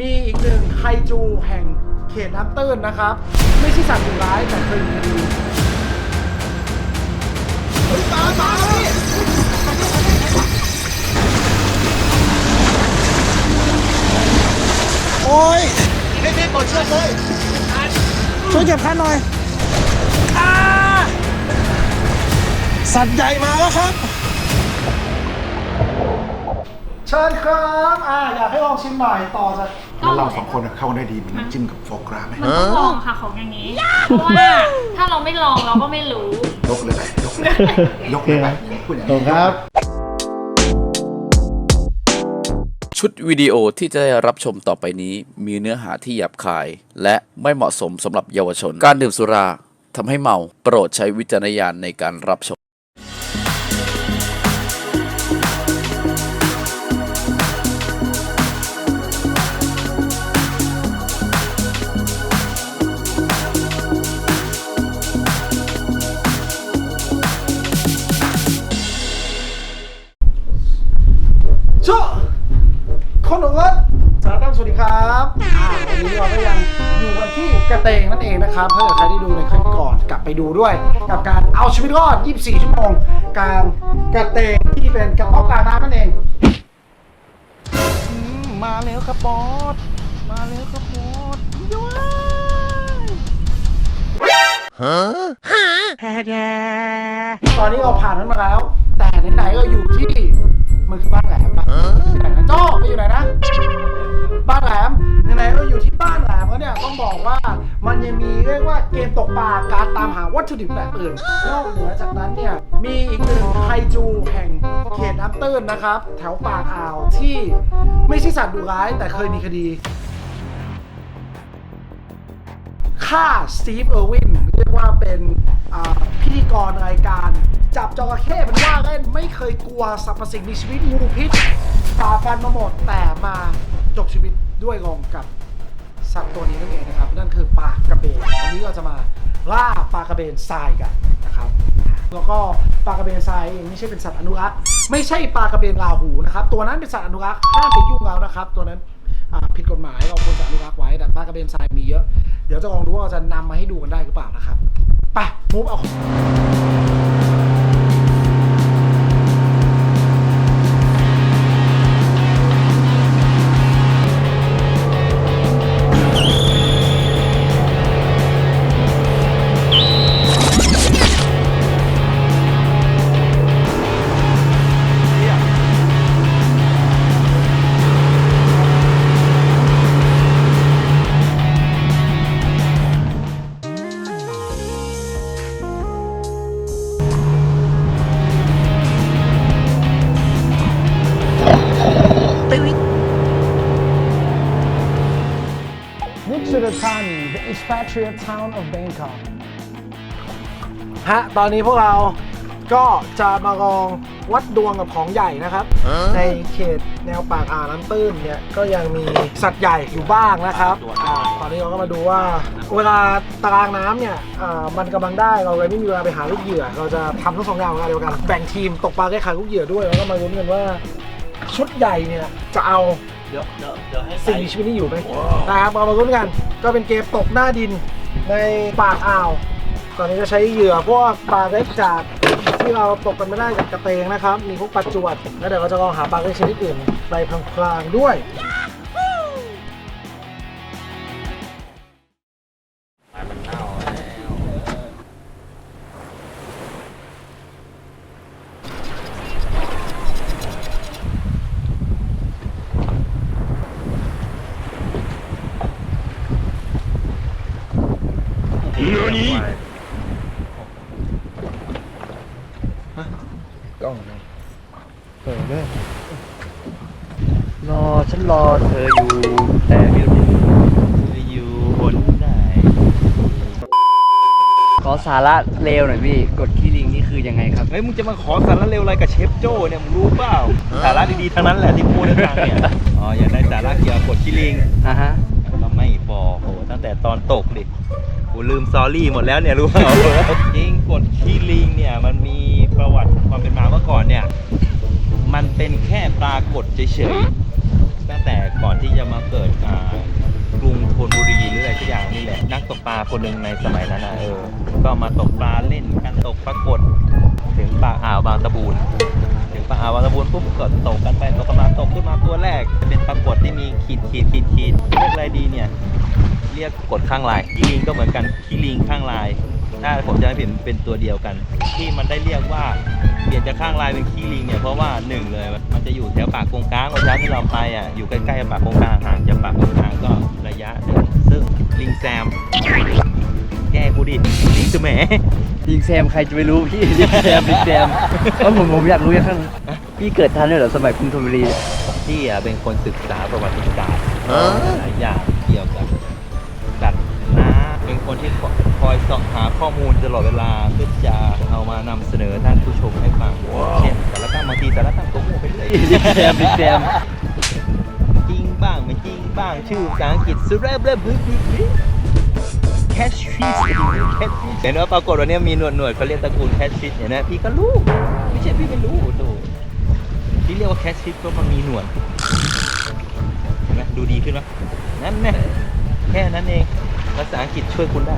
มีอีกหนึ่งไคจูแห่งเขตน้ำตื้นนะครับ ไม่ใช่สัตว์ดุร้ายแต่เคยมีคดีโอ้ยไม่ไม่กดเชือกเลยช่วยเก็บคันหน่อยอ่าสัตว์ใหญ่มาแล้วครับ เชิญครับอ่าอยากให้ลองชิมหน่อยต่อจากแล้วเราสองคนอะเข้ากันได้ดีเหมือนน้ำจิ้มกับโฟกราไหมมันต้องลองค่ะของอย่างนี้ เพราะว่าถ้าเราไม่ลองเราก็ไม่รู้ ยกเลยไปยกเลยยกเลยไปพูดอย่างตรนี้งครับ ชุดวิดีโอที่จะได้รับชมต่อไปนี้ มีเนื้อหาที่หยาบคาย และไม่เหมาะสมสำหรับเยาวชน การดื่มสุราทำให้เมา โปรดใช้วิจารณญาณในการรับชม เตงนั่นเองนะครับถ้าเกิดใครได้ดูในคลิปก่อนกลับไปดูด้วย กับการเอาชีวิตรอด 24 ชั่วโมงกลางกระเตงที่เป็นกระเป๋ากลางน้ำนั่นเองมาแล้วครับบอสมาแล้วครับบอสแฮ่แย่ตอนนี้เราผ่านนั้นมาแล้ว แต่ไหนๆก็อยู่ที่มันคือบ้านแหลมปะอยู่ไหนนะโจ้ไปอยู่ไหนนะ บ้านแหลม ไหนๆก็อยู่ที่บ้านแหลมแล้วเนี่ยต้องบอกว่ามันยังมีเรียกว่าเกมตกปลาการตามหาวัตถุดิบแบบอื่นนอกเหนือจากนั้นเนี่ยมีอีกหนึ่งไคจูแห่งเขตน้ำตื้นนะครับ แถวปากอ่าวที่ไม่ใช่สัตว์ดุร้ายแต่เคยมีคดีฆ่าสตีฟเออร์วินเรียกว่าเป็นพิธีกรรายการ จับจระเข้เป็นว่าเล่นไม่เคยกลัวสรรพสิ่งมีชีวิตงูพิษฝ่าฟันมาหมดแต่มา จบชีวิตด้วยกองกับสัตว์ตัวนี้นั่นเองนะครับ นั่นคือปลากระเบนวันนี้เราจะมาล่าปลากระเบนทรายกันนะครับ แล้วก็ปลากระเบนทรายเองไม่ใช่เป็นสัตว์อนุรักษ์ไม่ใช่ปลากระเบนราหูนะครับ ตัวนั้นเป็นสัตว์อนุรักษ์ห้ามไปยุ่งแล้วนะครับ ตัวนั้นผิดกฎหมายเราควรจะอนุรักษ์ไว้แต่ปลากระเบนทรายมีเยอะ เดี๋ยวจะลองดูว่าเราจะนำมาให้ดูกันได้หรือเปล่านะครับไปมูฟเอา ของ This is the town the expatriate town of Bangkok ฮะ ตอนนี้พวกเราก็จะมาลองวัดดวงกับของใหญ่นะครับ ในเขตแนวปากอ่าวน้ำตื้นเนี่ย ก็ยังมีสัตว์ใหญ่อยู่บ้างนะครับอ่าตอนนี้เราก็มาดูว่า เวลาตารางน้ำเนี่ยอ่ามันกำลังได้เราเลยไม่มีเวลาไปหาลูกเหยื่อ เราจะทำทั้งสองอย่างเวลาเดียวกันแบ่งทีมตกปลาแก้ไขลูกเหยื่อด้วยแล้วก็มาลุ้นกันว่าชุดใหญ่เนี่ยจะเอาเดี๋ยวเดี๋ยวเดี๋ยวให้สิ่งมีชีวิตนี้อยู่ไหมนะครับเรามาลุ้นกัน ก็เป็นเกมตกหน้าดินในปากอ่าว ตอนนี้จะใช้เหยื่อพวกปลาเล็กจากที่เราตกกันไม่ได้จากกระเตงนะครับ มีพวกปลาจวด แล้วเดี๋ยวเราจะลองหาปลาเล็กชนิดอื่นไปพลางๆด้วย สาระเลวหน่อยพี่กดขี้ลิงนี่คือยังไงครับ เฮ้ยมึงจะมาขอสาระเร็วอะไรกับเชฟโจ้เนี่ยมึงรู้เปล่าสาระดีๆทั้งนั้นแหละที่พูดให้ฟังเนี่ยอ๋ออยากได้สาระเกี่ยวกดขี้ลิงอะฮะเราไม่บอโหตั้งแต่ตอนตกดิกูลืมซอรี่หมดแล้วเนี่ยรู้เปล่าจริงกดขี้ลิงเนี่ยมันมีประวัติความเป็นมาเมื่อก่อนเนี่ย มันเป็นแค่ปรากฏเฉยๆตั้งแต่ก่อนที่จะมาเกิดกรุงธนบุรีหรืออะไรสักอย่างนี่แหละนักตกปลาคนหนึ่งในสมัยนั้นนะเออ ก็มาตกปลาเล่นกันตกปรากฏ ถึงปากอ่าวบางตะบูนถึงปากอ่าวบางตะบูนปุ๊บก็ตกกันไปตกกันมาตกขึ้นมาตัวแรกจะเป็นปรากฏที่มีขีดขีดขีดขีดเรียกอะไรดีเนี่ย เรียกกดข้างลายขี้ลิงก็เหมือนกันขี้ลิงข้างลายถ้าผมจะไม่ผิดเป็นตัวเดียวกัน ที่มันได้เรียกว่าเปลี่ยนจากข้างลายเป็นขี้ลิงเนี่ยเพราะว่าหนึ่งเลย มันจะอยู่แถวปากกงกลางวันเช้าที่เราไปอะอยู่ใกล้ๆปากกงกลางห่างจากปากกงกลางก็ระยะหนึ่งซึ่งลิงแซม แก้กูดิลิงสแหมลิงแซมใครจะไปรู้พี่ลิงแซมลิงแซมเพราะผมผมอยากรู้อย่างนั้นพี่เกิดทันด้วยเหรอสมัยกรุงธนบุรีเนี่ยที่อะเป็นคนศึกษาประวัติศาสตร์หลายอย่างเกี่ยวกับสัตว์น้ำเป็นคนที่คอยเสาะหาข้อมูลตลอดเวลาเพื่อจะเอามานำเสนอท่านผู้ชมให้ฟังเช่นแต่ละตั้งบางทีแต่ละตั้งก็มั่วไปเลยลิงแซมลิงแซมจริงบ้างไม่จริงบ้างชื่อภาษาอังกฤษสุดเริ่มเริ่มพึ่งพึ่ง แคชฟิชแคชฟิชเห็นว่าปรากฏว่าเนี่ยมีหนวดหนวดเขาเรียกตระกูลแคชฟิชเห็นไหมพี่ก็รู้ไม่ใช่พี่ไม่รู้โตที่เรียกว่าแคชฟิชเพราะมันมีหนวดเห็นไหมดูดีขึ้นไหมนั่นแน่แค่นั้นเองภาษาอังกฤษช่วยคุณได้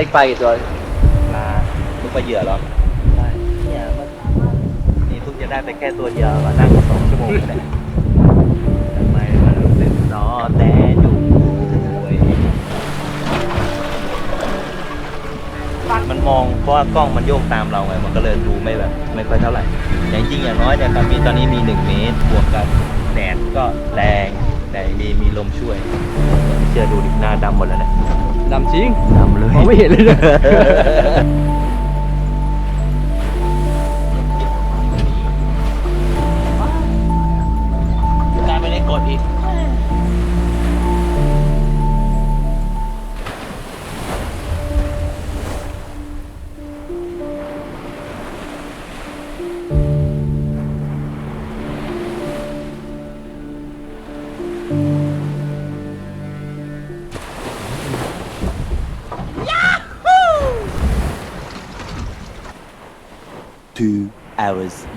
ได้ไปกี่ตัวปลาลูกปลาเหยื่อเหรอเนี่ยมันนี่ทุกจะได้ไปแค่ตัวเดียวมานั่งสองชั่วโมงเลยทำไมมันรู้สึกนอแต่อยู่เว้ยมันมองเพราะว่ากล้องมันโยกตามเราไงมันก็เลยดูไม่แบบไม่ค่อยเท่าไหร่อย่างจริงอย่างน้อยเนี่ยครับมีตอนนี้มีหนึ่งเมตรบวกกับแดดก็แรงแต่มีมีลมช่วย เชื่อดูดิหน้าดำหมดแล้วเนี่ย ดำจริงดำเลยมองไม่เห็นเลย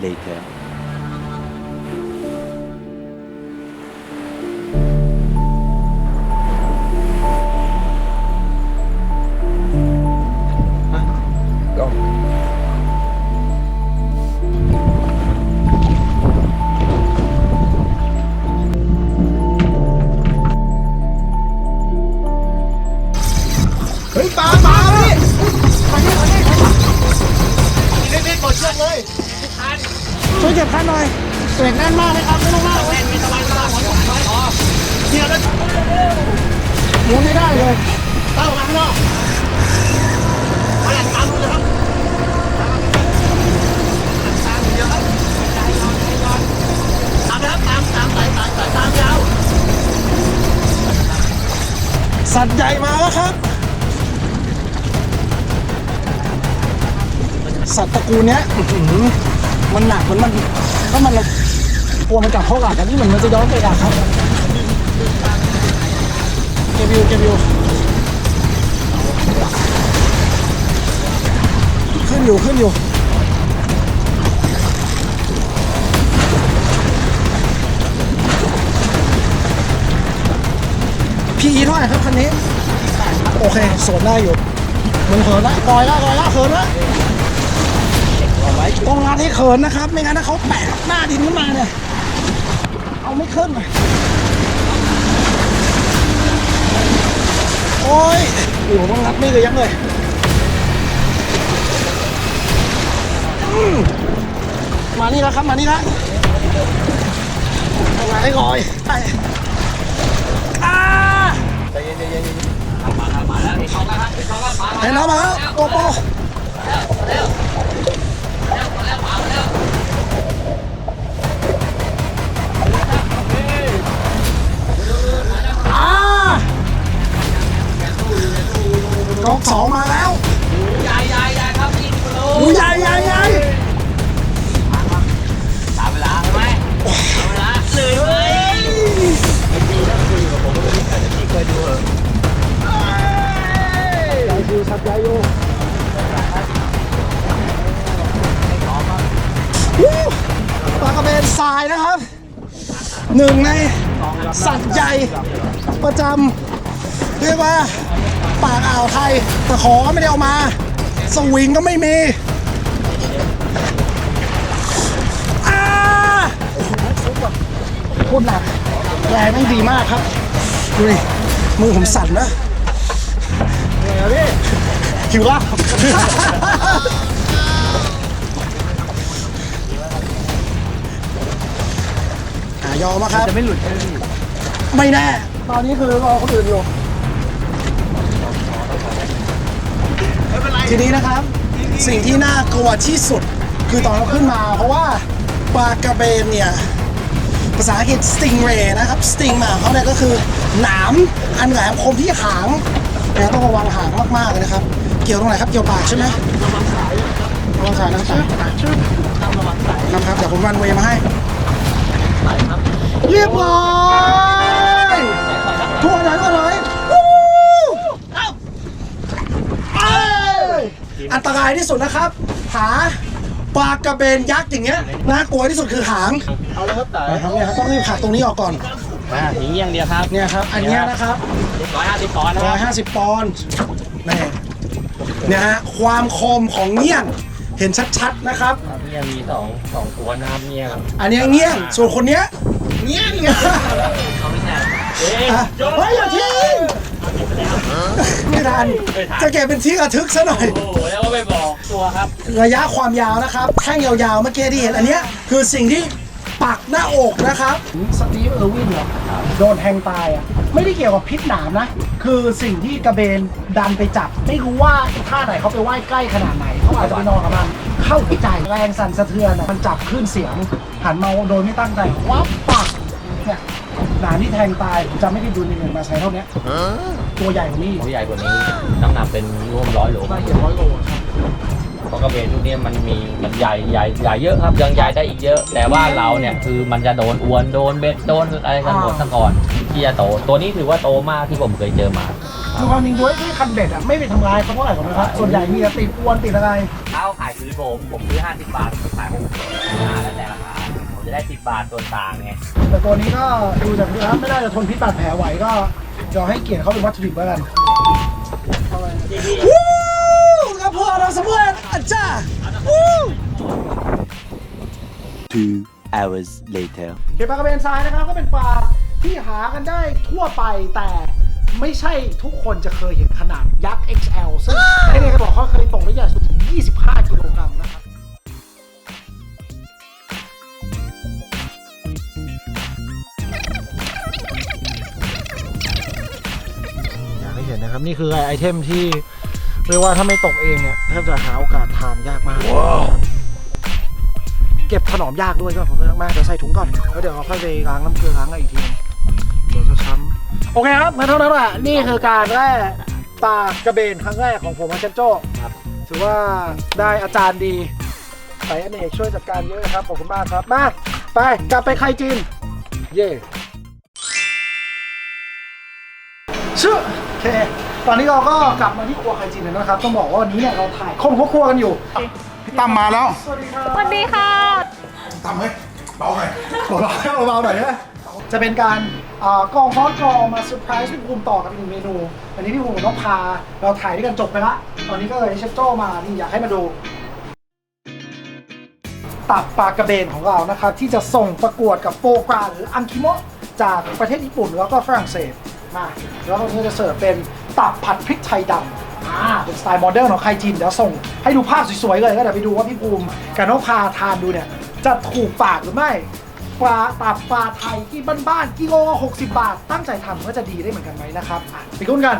later สัตว์ใหญ่มาแล้วครับ สัตว์ตระกูลเนี้ยอื้อหือมันหนักมันมันถ้ามันกลัวมันกัดเข้าหลักกันนี่เหมือนมันจะย้อนไปดักครับเกบวิวเกบวิวขึ้นอยู่ขึ้นอยู่ พีเท่าไหร่ครับคันนี้ โอเคสวนได้อยู่มันเขินละลอยละลอยละเขินละต้องรัดให้เขินนะครับ ไม่งั้นถ้าเขาแปะหน้าดินขึ้นมาเนี่ย เอาไม่ขึ้นเลยโอ้ยอยู่ต้องรัดไม่เลยยังเลยมมานี่แล้วครับ มานี่แล้วเอามาให้ลอย เห็นแล้วมาแล้วโกโป ประจำเรียกว่าปากอ่าวไทยตะขอก็ไม่ได้เอามา สวิงก็ไม่มีอ่าพูดหนักแรงแม่ดีมากครับดูดิมือผมสั่นนะหิวละอะยอมมาครับ จะไม่หลุดใช่ไหม ไม่แน่ ตอนนี้คือรอคนอื่นอยู่ทีนี้นะครับ สิ่งที่น่ากลัวที่สุดคือตอนเราขึ้นมา เพราะว่าปลากระเบนเนี่ย ภาษาอังกฤษ stingray นะครับ sting มาของเขาเนี่ยก็คือหนามอันแหลมคมที่หางแต่ต้องระวังหางมากๆเลยนะครับ เกี่ยวตรงไหนครับ เกี่ยวปากใช่ไหมระวังสายระวังสายนะสายนะครับเดี๋ยวผมรันเวย์มาให้เรียบร้อย ทุกคนหันมาเลยวู้เอ้าเอ้ยอันตรายที่สุดนะครับ หาปลากระเบนยักษ์อย่างเงี้ยน่ากลัวที่สุดคือหางเอาแล้วครับแต่นะครับเนี่ยครับต้องรีบหักตรงนี้ออกก่อนอ่าอย่างนี้อย่างเดียวครับเนี่ยครับ อันเนี้ยนะครับร้อยห้าสิบปอนด์นะครับ150ปอนด์นี่เนี่ยฮะความคมของเงี้ยงเห็นชัดๆนะครับเนี่ยมีสองสองตัวน้ำเนี่ยครับอันเนี้ยเงี้ยงส่วนคนเนี้ยเงี้ยง เงี้ยเขาไม่ใช่เอ๊ะอะเฮ้ยอย่าทิ้งไม่ทันจะเก็บเป็นที่ระทึกซะหน่อย โอ้โหแล้วก็ไปบอกตัวครับ ระยะความยาวนะครับ แท่งยาวๆเมื่อกี้ที่เห็นอันเนี้ยคือสิ่งที่ปักหน้าอกนะครับสตีฟเออร์วินเหรอโดนแทงตายอะไม่ได้เกี่ยวกับพิษหนามนะ คือสิ่งที่กระเบนดันไปจับ ไม่รู้ว่าท่าไหนเขาไปไหว้ใกล้ขนาดไหนเขาอาจจะไปนอนกับมันเข้าหัวใจแรงสั่นสะเทือนอะมันจับคลื่นเสียงหันมาโดยไม่ตั้งใจวับปักเนี่ย หนามที่แทงตายผมจำไม่ได้ดูในหนึ่งมาใช้เท่าเนี้ยตัวใหญ่กว่านี้ตัวใหญ่กว่านี้น้ำหนักเป็นร่วมร้อยโลมาเจ็ดร้อยโลครับเพราะกระเบนทุกเนี้ยมันมีมันใหญ่ใหญ่ใหญ่เยอะครับยังใหญ่ได้อีกเยอะ แต่ว่าเราเนี่ยคือมันจะโดนอวนโดนเบ็ดโดนอะไรกันหมดซะก่อนที่จะโต ตัวนี้ถือว่าโตมากที่ผมเคยเจอมา คือความจริงด้วยที่คันเบ็ดอะไม่ไปทำลายเขาเท่าไหร่หรอกนะครับส่วนใหญ่มีแต่ติดอวนติดอะไรถ้าเขาขายซื้อผมผมซื้อ50 บาทผมขาย65แล้วแต่ราคาผมจะ ได้10บาทส่วนต่างไงแต่ตัวนี้ก็ดูจากเนื้อไม่ได้จะทนพิษบาดแผลไหวก็เดี๋ยวให้เกียรติเขาเป็นวัตถุดิบแล้วกันวู้กระเพาะเราสำเร็จอาจารย์วู้ Two hours later. เห็ดปลากระเบนทรายนะครับก็เป็นปลาที่หากันได้ทั่วไปแต่ไม่ใช่ทุกคนจะเคยเห็นขนาดยักษ์ XL ซึ่งไอ้เนี่ยเขาบอกเขาเคยตกได้ใหญ่สุดถึง 25 กิโลกรัมนะครับ นนะครับนี่คือไอเทมที่เรียกว่าถ้าไม่ตกเองเนี่ยแทบจะหาโอกาสทานยากมาก เก็บถนอมยากด้วยก็ผมเลือกมากเดี๋ยวใส่ถุงก่อนแล้วเดี๋ยวเราค่อยไปล้างน้ำเกลือล้างกันอีกทีนึงเดี๋ยวจะช้ำโอเคครับงั้นเท่านั้นแหละนี่คือการแร่ปลากระเบนครั้งแรกของผมมาเชนโจ้ถือว่าได้อาจารย์ดีสายอเนกช่วยจัดการเยอะครับขอบคุณมากครับมาไปกลับไปไข่จีนเย่ชื่อโอเค ตอนนี้เราก็กลับมาที่ครัวไข่จีนแล้วนะครับ ต้องบอกว่าวันนี้เนี่ยเราถ่ายคนครัวกันอยู่ พี่ตั้มมาแล้วสวัสดีครับสวัสดีค่ะ ตั้มเฮ้ยเบาหน่อยเบาๆหน่อยนะจะเป็นการอ่ากองฟอสกรองมาเซอร์ไพรส์พี่ภูมิต่อกับอีกหนึ่งเมนู อันนี้พี่ภูมิต้องพาเราถ่ายด้วยกันจบไปละ ตอนนี้ก็เลยเชฟโจ้มานี่อยากให้มาดู ตับปลากระเบนของเรานะครับที่จะส่งประกวดกับโฟกราหรืออังคิโมะจากประเทศญี่ปุ่นแล้วก็ฝรั่งเศสมาแล้วก็นี้จะเสิร์ฟเป็น ตับผัดพริกไทยดำอ่าเป็นสไตล์โมเดิร์นของไคจีนเดี๋ยวส่งให้ดูภาพสวยๆเลยก็เดี๋ยวไปดูว่าพี่ภูมิกับน้องพาทานดูเนี่ย จะถูกปากหรือไม่ปลาตับปลาไทยที่บ้านๆกิโลละ60 บาท ตั้งใจทำก็จะดีได้เหมือนกันไหมนะครับอะไปกุ้นกัน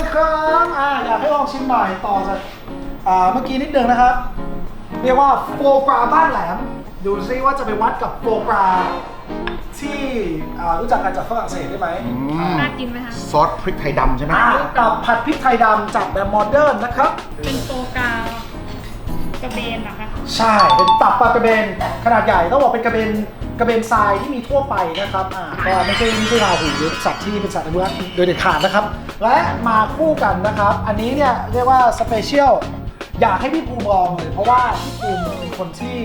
กันครับอ่าอยากให้ลองชิมหน่อยต่อจากอ่าเมื่อกี้นิดนึงนะครับ เรียกว่าโฟกราบ้านแหลม ดูซิว่าจะไปวัดกับโฟกราที่อ่ารู้จักกันจากฝรั่งเศสได้ไหมน่ากินไหมคะซอสพริกไทยดำใช่ไหมอ่ากับผัดพริกไทยดำจากแบบโมเดิร์นนะครับ เป็นโฟกาวกระเบนเหรอคะ ใช่เป็นตับปลากระเบนขนาดใหญ่ต้องบอกเป็นกระเบน กระเบนทรายที่มีทั่วไปนะครับอ่าก็ไม่ใช่ไม่ใช่ราหูหรือสัตว์ที่เป็นสัตว์อนุรักษ์โดยเด็ดขาดนะครับ และมาคู่กันนะครับ อันนี้เนี่ยเรียกว่าสเปเชียลอยากให้พี่ภูมิลองเลย เพราะว่าพี่ภูมิเป็นคนที่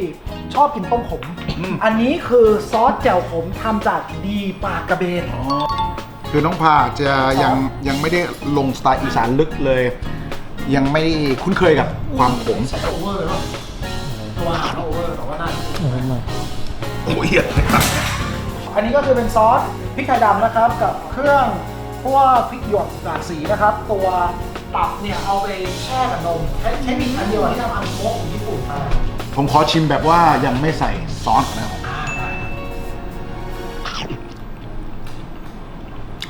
ชอบกินต้มขม อันนี้คือซอสแจ่วขมทำจากดีปลากระเบน คือน้องพาจะยังยังไม่ได้ลงสไตล์อีสานลึกเลย ยังไม่คุ้นเคยกับความขมโอเวอร์เลยป่ะ โอ้ยเหี้ยอันนี้ก็คือเป็นซอสพริกไทยดำนะครับกับเครื่องพวกพริกหยวกหลากสีนะครับ ตัวตับเนี่ยเอาไปแช่กับนมใช้ใช้พริกอันเดียวกับที่ทำอันโมกของญี่ปุ่นมาผมขอชิมแบบว่ายังไม่ใส่ซอสนะครับ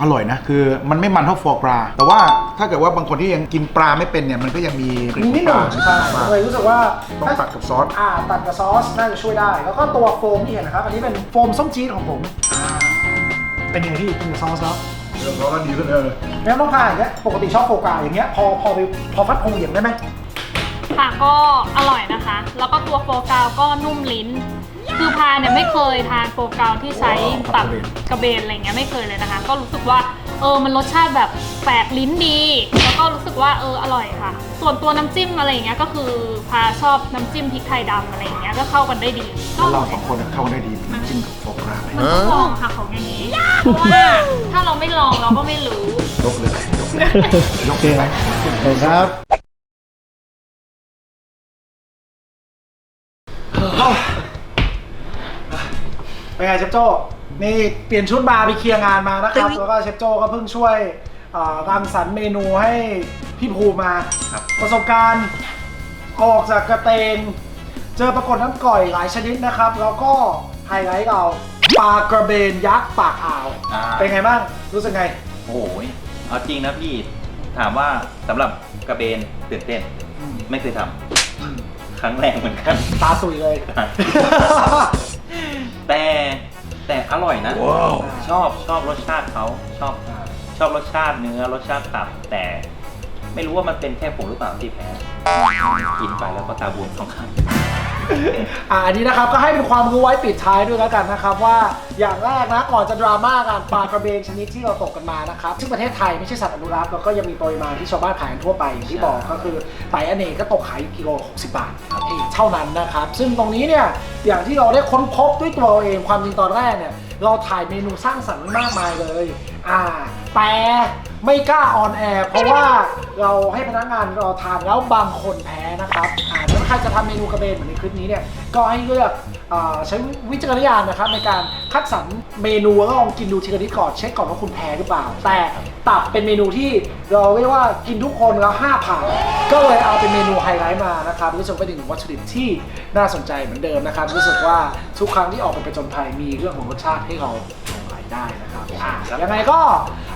อร่อยนะ คือมันไม่มันเท่าฟอร์กรา แต่ว่าถ้าเกิดว่าบางคนที่ยังกินปลาไม่เป็นเนี่ย มันก็ยังมีกลิ่มีนิดหน่อยปใช่ลาเลยรู้สึกว่าต้องตัดกับซอส อ่าตัดกับซอสน่าจะช่วยได้ แล้วก็ตัวโฟมที่เห็นนะครับ อันนี้เป็นโฟมส้มจี๊ดของผมอ่าเป็นยังไงพี่กินกับซอสแล้วเดี๋ยวเราก็ดีขึ้นเออแล้วต้องพาอย่างเงี้ยปกติชอบโฟกาอย่างเงี้ยพอพอไปพอฟัดพงเหยียบได้ไหมค่ะก็อร่อยนะคะ แล้วก็ตัวโฟกาวก็นุ่มลิ้น คือพายเนี่ยไม่เคยทานโฟกาวที่ใช้ตับกระเบนอะไรเงี้ยไม่เคยเลยนะคะ ก็รู้สึกว่าเออมันรสชาติแบบแปลกลิ้นดี แล้วก็รู้สึกว่าเอออร่อยค่ะ ส่วนตัวน้ำจิ้มอะไรอย่างเงี้ยก็คือพาชอบน้ำจิ้มพริกไทยดำอะไรอย่างเงี้ยก็เข้ากันได้ดีก็แล้วเราสองคนเข้ากันได้ดีมันจิ้มกับฟอร์กราไหมมันต้องลองค่ะของอย่างนี้เพราะว่าถ้าเราไม่ลองเราก็ไม่รู้ยกเลยยกเลยยกเลยครับ เป็นไงเชฟโจ้นี่เปลี่ยนชุดมาไปเคลียร์งานมานะครับ แล้วก็เชฟโจ้ก็เพิ่งช่วยอ่ารังสรรค์เมนูให้พี่ภูมิมาประสบการณ์ออกจากกระเตง เจอปรากฏน้ำก่อยหลายชนิดนะครับ แล้วก็ไฮไลท์เราปลากระเบนยักษ์ปากอ่าว อ่า เป็นไงบ้าง รู้สึกไง โอ้ยเอาจริงนะพี่ถามว่าสำหรับกระเบนตื่นเต้น ไม่เคยทำครั้งแรกเหมือนกัน ตาสุยเลย แต่แต่อร่อยนะ ชอบชอบรสชาติเขาชอบชอบรสชาติเนื้อรสชาติตับแต่ ไม่รู้ว่ามันเป็นแค่ผมหรือเปล่าที่แพ้กินไปแล้วก็ตาบวมสองข้าง อ่าอันนี้นะครับก็ให้เป็นความรู้ไว้ปิดท้ายด้วยแล้วกันนะครับว่าอย่างแรกนะก่อนจะดราม่ากันปลากระเบนชนิดที่เราตกกันมานะครับซึ่งประเทศไทยไม่ใช่สัตว์อนุรักษ์แล้วก็ยังมีปริมาณที่ชาวบ้านขายกันทั่วไปอย่างที่บอกก็คือไตอเนกก็ตกขายอยู่กิโลละ60 บาทเองเท่านั้นนะครับซึ่งตรงนี้เนี่ยอย่างที่เราได้ค้นพบด้วยตัวเราเองความจริงตอนแรกเนี่ยเราถ่ายเมนูสร้างสรรค์ไว้มากมายเลย อ่าแต่ ไม่กล้าออนแอร์เพราะว่าเราให้พนักงานเราทานแล้วบางคนแพ้นะครับอ่าถ้าใครจะทำเมนูกระเบนเหมือนในคลิปนี้เนี่ยก็ให้เลือกอาใช้วิจารณญาณนะครับในการคัดสรรเมนูแล้วก็ลองกินดูทีละนิดก่อนเช็คก่อนว่าคุณแพ้หรือเปล่า แต่ตับเป็นเมนูที่เราเรียกว่ากินทุกคนแล้วห้าผ่านก็เลยเอาเป็นเมนูไฮไลท์มานะครับรู้สึกเป็นหนึ่งวัตถุดิบที่น่าสนใจเหมือนเดิมนะครับรู้สึกว่าทุกครั้งที่ออกไปประจนภัยมีเรื่องของรสชาติให้เราหลงไหลได้นะครับอะยังไงก็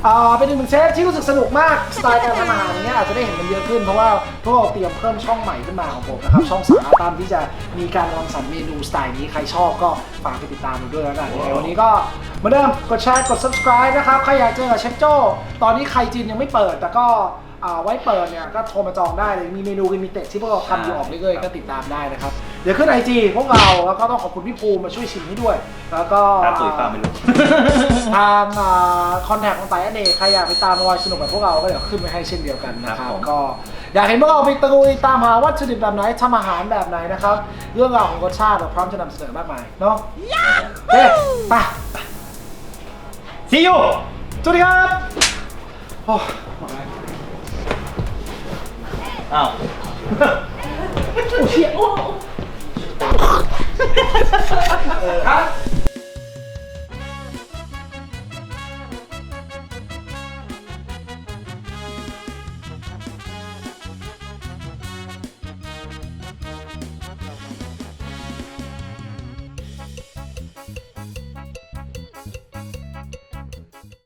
เอ่อเป็นอีกหนึ่งเชฟที่รู้สึกสนุกมากสไตล์การทำอาหารอย่างเงี้ยอาจจะได้เห็นมันเยอะขึ้นเพราะว่าพวกเราเตรียมเพิ่มช่องใหม่ขึ้นมาของผมนะครับช่องสาระตามที่จะมีการรังสรรค์เมนูสไตล์นี้ใครชอบก็ฝากไปติดตามดูด้วยแล้วกันยังไงวันนี้ก็เหมือนเดิมกดแชร์กด subscribe นะครับใครอยากเจอกับเชฟโจ้ตอนนี้ใครจีนยังไม่เปิด แต่ก็อ่าไว้เปิดเนี่ยก็โทรมาจองได้เลยมีเมนูลิมิเต็ดที่พวกเราทำอยู่ออกเรื่อยๆก็ติดตามได้นะครับ เดี๋ยวขึ้นไอจีพวกเราแล้วก็ต้องขอบคุณพี่ภูมิมาช่วยชิมให้ด้วย แล้วก็ตาตุ๋ยเปล่าไม่รู้ ทางคอนแทคของไตอเนกใครอยากไปตามรอยสนุกแบบพวกเราก็เดี๋ยวขึ้นไปให้เช่นเดียวกันนะคครัรับบผม ก็อยากเห็นพวกเราไปตะลุยตามหาวัตถุดิบแบบไหนทำอาหารแบบไหนนะครับ เรื่องราวของรสชาติเราพร้อมจะนำเสนอมากมายเนาะเฮ้ไป See you สวัสดีครับโอ้หมดแล้วอ้าว โอ้เชี่ยโอ้ ฮะ